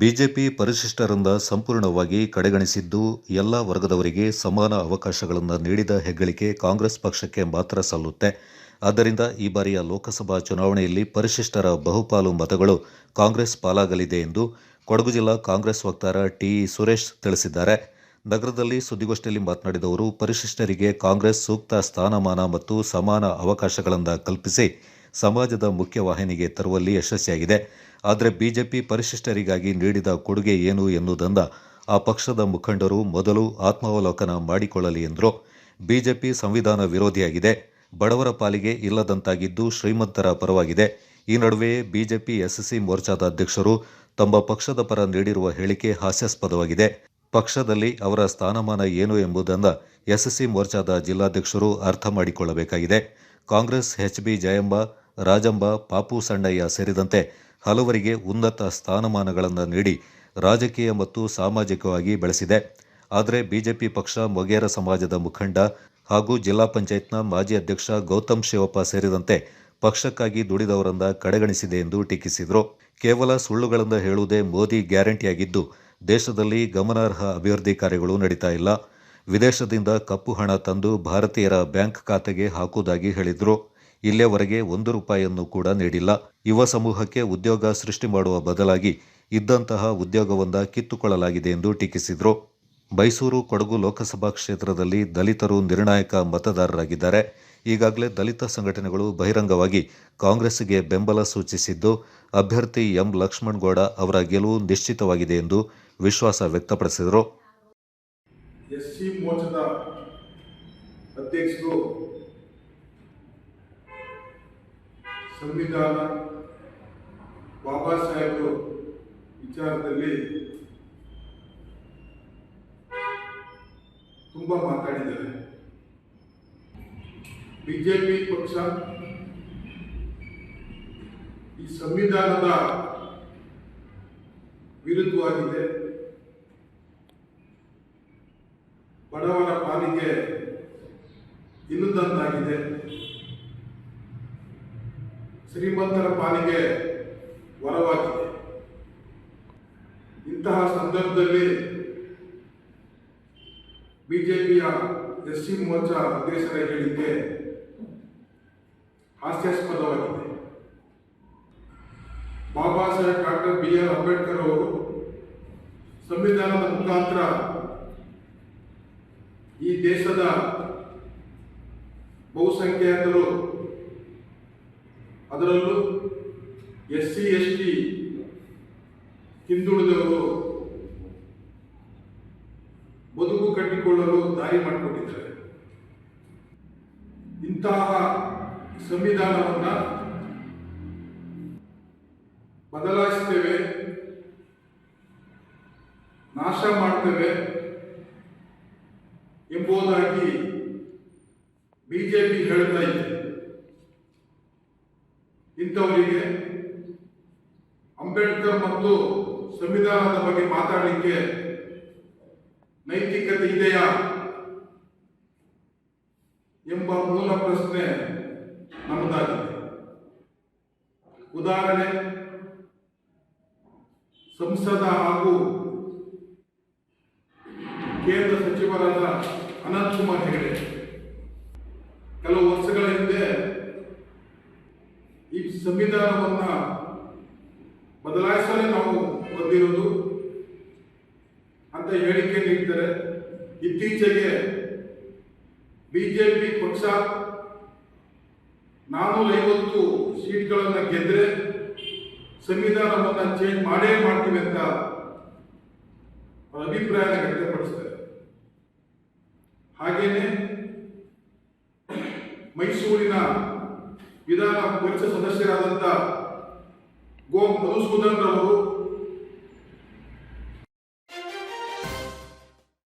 BJP ಪರಿಶಿಷ್ಟರಿಂದ ಸಂಪೂರ್ಣವಾಗಿ ಕಡೆಗಣಿಸಿದ್ದು ಎಲ್ಲ ವರ್ಗದವರಿಗೆ ಸಮಾನ ಅವಕಾಶಗಳನ್ನು ನೀಡಿದ ಹೆಗ್ಗಳಿಕೆ ಕಾಂಗ್ರೆಸ್ ಪಕ್ಷಕ್ಕೆ ಮಾತ್ರ ಸಲ್ಲುತ್ತೆ. ಆದ್ದರಿಂದ ಈ ಬಾರಿಯ ಲೋಕಸಭಾ ಚುನಾವಣೆಯಲ್ಲಿ ಪರಿಶಿಷ್ಟರ ಬಹುಪಾಲು ಮತಗಳು ಕಾಂಗ್ರೆಸ್ ಪಾಲಾಗಲಿದೆ ಎಂದು ಕೊಡಗು ಜಿಲ್ಲಾ ಕಾಂಗ್ರೆಸ್ ವಕ್ತಾರ ಟಿ ಸುರೇಶ್ ತಿಳಿಸಿದ್ದಾರೆ. ನಗರದಲ್ಲಿ ಸುದ್ದಿಗೋಷ್ಠಿಯಲ್ಲಿ ಮಾತನಾಡಿದ ಅವರು ಪರಿಶಿಷ್ಟರಿಗೆ ಕಾಂಗ್ರೆಸ್ ಸೂಕ್ತ ಸ್ಥಾನಮಾನ ಮತ್ತು ಸಮಾನ ಅವಕಾಶಗಳನ್ನು ಕಲ್ಪಿಸಿ ಸಮಾಜದ ಮುಖ್ಯವಾಹಿನಿಗೆ ತರುವಲ್ಲಿ ಯಶಸ್ವಿಯಾಗಿದೆ. ಆದರೆ ಬಿಜೆಪಿ ಪರಿಶಿಷ್ಟರಿಗಾಗಿ ನೀಡಿದ ಕೊಡುಗೆ ಏನು ಎನ್ನುವುದನ್ನು ಆ ಪಕ್ಷದ ಮುಖಂಡರು ಮೊದಲು ಆತ್ಮಾವಲೋಕನ ಮಾಡಿಕೊಳ್ಳಲಿ ಎಂದರು. ಬಿಜೆಪಿ ಸಂವಿಧಾನ ವಿರೋಧಿಯಾಗಿದೆ. ಬಡವರ ಪಾಲಿಗೆ ಇಲ್ಲದಂತಾಗಿದ್ದು ಶ್ರೀಮಂತರ ಪರವಾಗಿದೆ. ಈ ನಡುವೆಯೇ ಬಿಜೆಪಿ ಎಸ್ಎಸ್ಸಿ ಮೋರ್ಚಾದ ಅಧ್ಯಕ್ಷರು ತಮ್ಮ ಪಕ್ಷದ ಪರ ನೀಡಿರುವ ಹೇಳಿಕೆ ಹಾಸ್ಯಾಸ್ಪದವಾಗಿದೆ. ಪಕ್ಷದಲ್ಲಿ ಅವರ ಸ್ಥಾನಮಾನ ಏನು ಎಂಬುದನ್ನು ಎಸ್ಎಸ್ಸಿ ಮೋರ್ಚಾದ ಜಿಲ್ಲಾಧ್ಯಕ್ಷರು ಅರ್ಥ ಮಾಡಿಕೊಳ್ಳಬೇಕಾಗಿದೆ. ಕಾಂಗ್ರೆಸ್ ಎಚ್ ಬಿ ಜಯಂಬ ರಾಜಂಬ, ಪಾಪು ಸಣ್ಣಯ್ಯ ಸೇರಿದಂತೆ ಹಲವರಿಗೆ ಉನ್ನತ ಸ್ಥಾನಮಾನಗಳನ್ನು ನೀಡಿ ರಾಜಕೀಯ ಮತ್ತು ಸಾಮಾಜಿಕವಾಗಿ ಬೆಳೆಸಿದೆ. ಆದರೆ ಬಿಜೆಪಿ ಪಕ್ಷ ಮೊಗೇರ ಸಮಾಜದ ಮುಖಂಡ ಹಾಗೂ ಜಿಲ್ಲಾ ಪಂಚಾಯತ್ನ ಮಾಜಿ ಅಧ್ಯಕ್ಷ ಗೌತಮ್ ಶಿವಪ್ಪ ಸೇರಿದಂತೆ ಪಕ್ಷಕ್ಕಾಗಿ ದುಡಿದವರನ್ನ ಕಡೆಗಣಿಸಿದೆ ಎಂದು ಟೀಕಿಸಿದರು. ಕೇವಲ ಸುಳ್ಳುಗಳನ್ನು ಹೇಳುವುದೇ ಮೋದಿ ಗ್ಯಾರಂಟಿಯಾಗಿದ್ದು, ದೇಶದಲ್ಲಿ ಗಮನಾರ್ಹ ಅಭಿವೃದ್ಧಿ ಕಾರ್ಯಗಳು ನಡೀತಾ ಇಲ್ಲ. ವಿದೇಶದಿಂದ ಕಪ್ಪು ಹಣ ತಂದು ಭಾರತೀಯರ ಬ್ಯಾಂಕ್ ಖಾತೆಗೆ ಹಾಕುವುದಾಗಿ ಹೇಳಿದ್ರು. ಇಲ್ಲಿಯವರೆಗೆ ಒಂದು ರೂಪಾಯಿಯನ್ನು ಕೂಡ ನೀಡಿಲ್ಲ. ಯುವ ಸಮೂಹಕ್ಕೆ ಉದ್ಯೋಗ ಸೃಷ್ಟಿ ಮಾಡುವ ಬದಲಾಗಿ ಇದ್ದಂತಹ ಉದ್ಯೋಗವೊಂದ ಕಿತ್ತುಕೊಳ್ಳಲಾಗಿದೆ ಎಂದು ಟೀಕಿಸಿದರು. ಮೈಸೂರು ಕೊಡಗು ಲೋಕಸಭಾ ಕ್ಷೇತ್ರದಲ್ಲಿ ದಲಿತರು ನಿರ್ಣಾಯಕ ಮತದಾರರಾಗಿದ್ದಾರೆ. ಈಗಾಗಲೇ ದಲಿತ ಸಂಘಟನೆಗಳು ಬಹಿರಂಗವಾಗಿ ಕಾಂಗ್ರೆಸ್ಗೆ ಬೆಂಬಲ ಸೂಚಿಸಿದ್ದು, ಅಭ್ಯರ್ಥಿ ಎಂ ಲಕ್ಷ್ಮಣಗೌಡ ಅವರ ಗೆಲುವು ನಿಶ್ಚಿತವಾಗಿದೆ ಎಂದು ವಿಶ್ವಾಸ ವ್ಯಕ್ತಪಡಿಸಿದರು. ಸಂವಿಧಾನ ಬಾಬಾ ಸಾಹೇಬ್ರು ವಿಚಾರದಲ್ಲಿ ತುಂಬ ಮಾತಾಡಿದ್ದಾರೆ. ಬಿಜೆಪಿ ಪಕ್ಷ ಈ ಸಂವಿಧಾನದ ವಿರುದ್ಧವಾಗಿದೆ. ಬಡವರ ಪಾಲಿಗೆ ಇಲ್ಲದಂತಾಗಿದೆ ಶ್ರೀಮಂತರ ಪಾಲಿಗೆ ವರವಾಗಿದೆ. ಇಂತಹ ಸಂದರ್ಭದಲ್ಲಿ ಬಿಜೆಪಿಯ ಎಸ್ ಸಿ ಮೋರ್ಚಾ ಅಧ್ಯಕ್ಷರ ಹೇಳಿಕೆ ಹಾಸ್ಯಾಸ್ಪದವಾಗಿದೆ. Baba Saheb doctor B R Ambedkar ಅವರು ಸಂವಿಧಾನದ ಮುಖಾಂತರ ಈ ದೇಶದ ಬಹುಸಂಖ್ಯಾತರು ಅದರಲ್ಲೂ ಎಸ್ ಸಿ ಎಸ್ ಟಿ ಹಿಂದುಳಿದವರು ಬದುಕು ಕಟ್ಟಿಕೊಳ್ಳಲು ದಾರಿ ಮಾಡಿಕೊಟ್ಟಿದ್ದಾರೆ ಇಂತಹ ಸಂವಿಧಾನವನ್ನು ಬದಲಾಯಿಸ್ತೇವೆ, ನಾಶ ಮಾಡ್ತೇವೆ ಇಂಥವರಿಗೆ ಅಂಬೇಡ್ಕರ್ ಮತ್ತು ಸಂವಿಧಾನದ ಬಗ್ಗೆ ಮಾತಾಡಲಿಕ್ಕೆ ನೈತಿಕತೆ ಇದೆಯಾ ಎಂಬ ಮೂಲ ಪ್ರಶ್ನೆ ನಮ್ಮದಾಗಿದೆ. ಉದಾಹರಣೆ, ಸಂಸದ ಹಾಗೂ ಕೇಂದ್ರ ಸಚಿವರಾದ ಸಂವಿಧಾನವನ್ನ ಬದಲಾಯಿಸಲೇ ನಾವು ಬಂದಿರೋದು ಅಂತ ಹೇಳಿಕೆ ನೀಡ್ತಾರೆ. ಇತ್ತೀಚೆಗೆ ಬಿಜೆಪಿ ಪಕ್ಷ ನಾನೂರ ಐವತ್ತು ಸೀಟ್ಗಳನ್ನು ಗೆದ್ದರೆ ಸಂವಿಧಾನವನ್ನು ಚೇಂಜ್ ಮಾಡೇ ಮಾಡ್ತೀವಿ ಅಂತ ಅಭಿಪ್ರಾಯ ವ್ಯಕ್ತಪಡಿಸ್ತಾರೆ. ವಿಧಾನ ಸದಸ್ಯರಾದಂತ ಸದಸ್ಯರಾದಂಥ ಗೋ ಮಧುಸೂದನ್ ರವರು